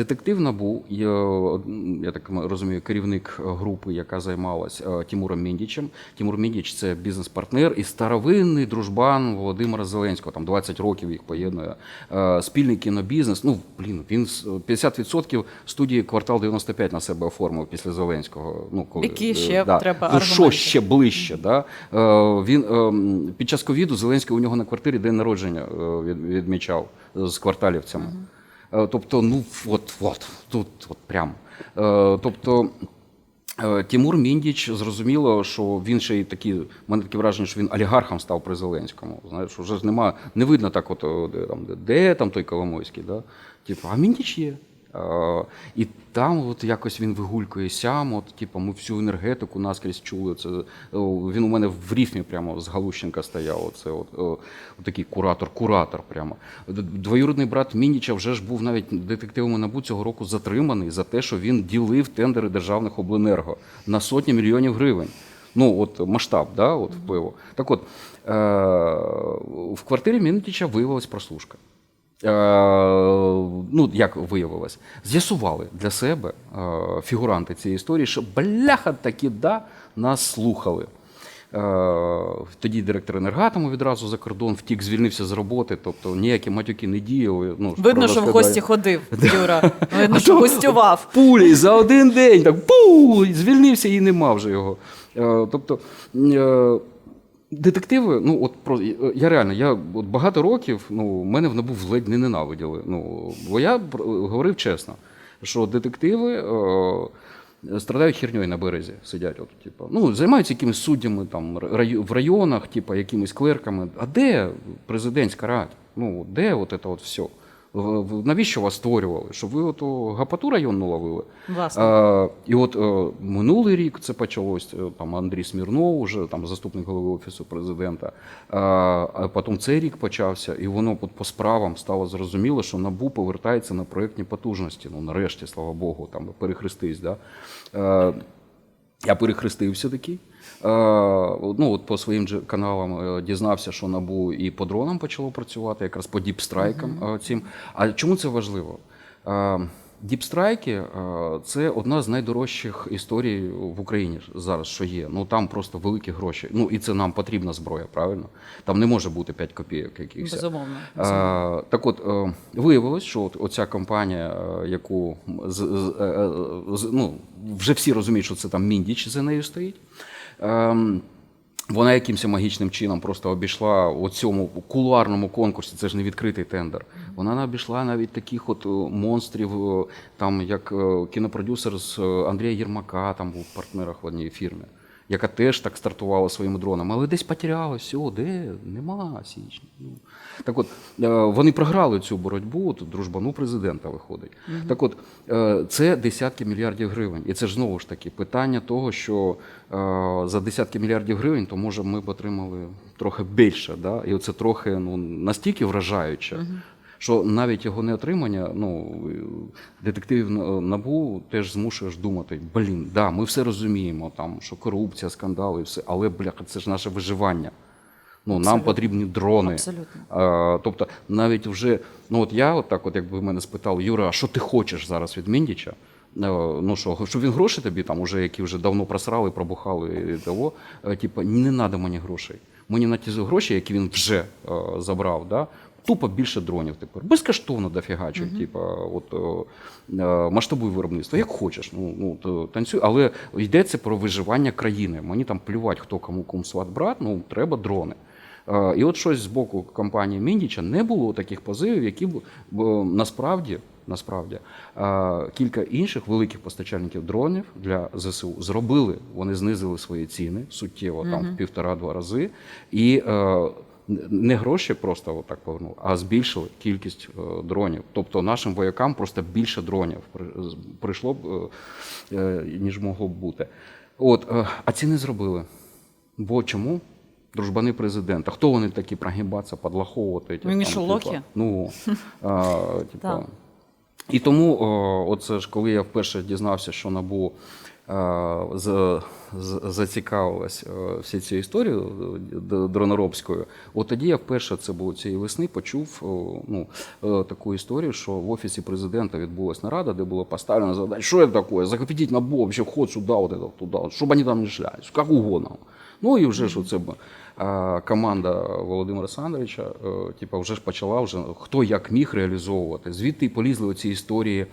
детектив набу, є, я так розумію, керівник групи, яка займалась е, Тимуром Міндічем. Тимур Міндіч це бізнес-партнер і старовинний дружбан Володимира Зеленського. Там 20 років їх поєднує. Е, Спільний кінобізнес. Ну, блін, він 50% студії квартал 95 на себе оформив після Зеленського. Ну, коли, Які е, ще треба ну, що ще ближче. Да? Е, він е, під час ковіду Зеленський у нього на квартирі день народження е, відмічав з кварталівцями. Е, Тобто, ну от, от, тут от прям. Е, Тобто. е, Тимур Міндіч зрозуміло, що він ще й такий, в мене таке враження, що він олігархом став при Зеленському. Знаєш, вже ж нема, не видно так, от, там, де, де там той Коломойський, да? Типу, а Міндіч є. Е, і там от якось він вигулькує сям, от, типу, ми всю енергетику наскрізь чули. Це, він у мене в ріфмі прямо з Галущенка стояв. Оце, от, от такий куратор, куратор прямо. Двоюродний брат Міндіча вже ж був навіть детективами НАБУ цього року затриманий за те, що він ділив тендери державних обленерго на сотні мільйонів гривень. Ну, от масштаб, да, от впливу. Так от, е- в квартирі Міндіча виявилась прослушка. Е, ну, як виявилось, з'ясували для себе е, фігуранти цієї історії, що бляха таки да, нас слухали. Е, тоді директор енергатому відразу за кордон втік, звільнився з роботи, тобто ніякі матюки не діяли. Ну, Видно, що в гості ходив, Юра. Видно, А що гостював. Пулі за один день так пу, звільнився і нема вже його. Тобто детективи, ну от про е, я реально, я от багато років, ну мене в набув ледь не ненавиділи. Ну бо я говорив чесно, що детективи. Е, Страдають херньою на березі, сидять, от, типу, ну, займаються якимись суддями там, рай- в районах, типу, якимись клерками. А де президентська рада? Ну, де от це от все? Навіщо вас створювали? Щоб ви ото гапату районну ловили? Власне. А, і от е, минулий рік це почалось. е, Там Андрій Смірнов, уже там заступник голови офісу президента. А, а потім цей рік почався, і воно от по справам стало зрозуміло, що набу повертається на проєктні потужності. Ну нарешті, слава Богу, там перехрестись. Да? Е, я перехрестився такий. Е, ну, от по своїм каналам е, дізнався, що НАБУ і по дронам почало працювати, якраз по діпстрайкам е, цим. А чому це важливо? Діпстрайки е, це одна з найдорожчих історій в Україні зараз, що є. Ну там просто великі гроші. Ну і це нам потрібна зброя, правильно? Там не може бути 5 копійок якихось. Безумовно. Е, Так от, е, виявилось, що от оця компанія, яку з, з, з- ну, вже всі розуміють, що це там Міндіч за нею стоїть. Вона якимось магічним чином просто обійшла у цьому кулуарному конкурсі, це ж не відкритий тендер. Вона обійшла навіть таких от е, монстрів, е, там як е, кінопродюсер з Андрія Єрмака, там був партнерах в одній фірмі, яка теж так стартувала своїми дронами, але десь потерялась, все, де? Нема січня. Ну. Так от, е, вони програли цю боротьбу, от, дружбану президента виходить. Так от, е, це десятки мільярдів гривень. І це ж знову ж таки питання того, що е, за десятки мільярдів гривень, то може ми б отримали трохи більше. Да? І це трохи ну, настільки вражаюче. Що навіть його неотримання, ну детективів набу теж змушуєш думати: блін, да, ми все розуміємо, там що корупція, скандали, і все, але бляха, це ж наше виживання. Ну, нам потрібні дрони. Абсолютно. А, тобто, навіть вже, ну от я, от так, от якби мене спитали, Юра, а що ти хочеш зараз від Міндіча? Ну що, щоб він гроші тобі там, уже які вже давно просрали, пробухали і того. Типа, не треба мені грошей. Мені на ті гроші, які він вже забрав, да, тупо більше дронів тепер. Безкоштовно дофігачу, mm типа, от, е, е, масштабуй виробництво, як хочеш. Ну, ну, то, танцюй, але йдеться про виживання країни. Мені там плювати, хто кому кум сват брат, ну треба дрони. Е, І от щось з боку компанії Міндіча не було таких позивів, які б б, насправді, насправді е, кілька інших великих постачальників дронів для ЗСУ зробили. Вони знизили свої ціни суттєво, там в півтора-два рази. І е, не гроші просто отак повернули, а збільшили кількість е, дронів. Тобто нашим воякам просто більше дронів прийшло б, е, е, ніж могло б бути. От, а ці не зробили. Бо чому? Дружбани президента. Хто вони такі прогибатися, подлаховувати? що, типа. Ну, а. Так. І тому, оце ж коли я вперше дізнався, що набу зацікавилась е, всі цією історією е, дроноробською, от тоді я вперше це було цієї весни почув ну, е, таку історію, що в офісі президента відбулась нарада, де було поставлено задача, що це таке, захватіть НАБУ, вообще вход сюди, от это, туди, щоб вони там не шляли, як угодно. Ну і вже ж оце команда Володимира Сандровича, типа, вже ж почала вже хто як міг реалізовувати. Звідти полізли оці історії.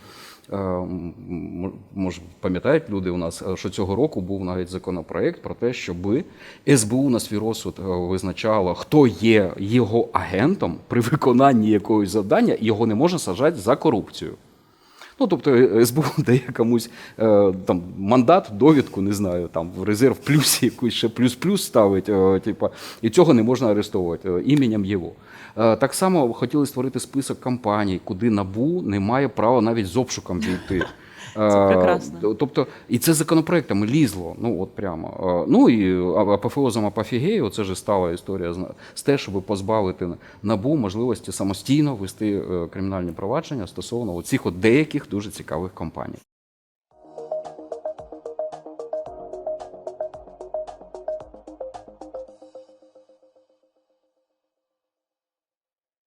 Е, Може, пам'ятають люди у нас, е, що цього року був навіть законопроект про те, щоб СБУ на свій розсуд е, визначало, хто є його агентом при виконанні якогось завдання, його не можна сажати за корупцію. Ну, тобто е, СБУ дає комусь е, там мандат, довідку, не знаю, там в резерв плюс якусь ще плюс-плюс ставить, е, типа, і цього не можна арештовувати е, іменем його. Е, так само хотіли створити список компаній, куди НАБУ не має права навіть з обшуком війти. Це прекрасно. Е, Тобто, і це законопроектами лізло. Ну от прямо. Е, Ну і апофеозом апофігею, це ж стала історія з- з те, щоб позбавити набу можливості самостійно вести е, кримінальні провадження стосовно цих от деяких дуже цікавих компаній.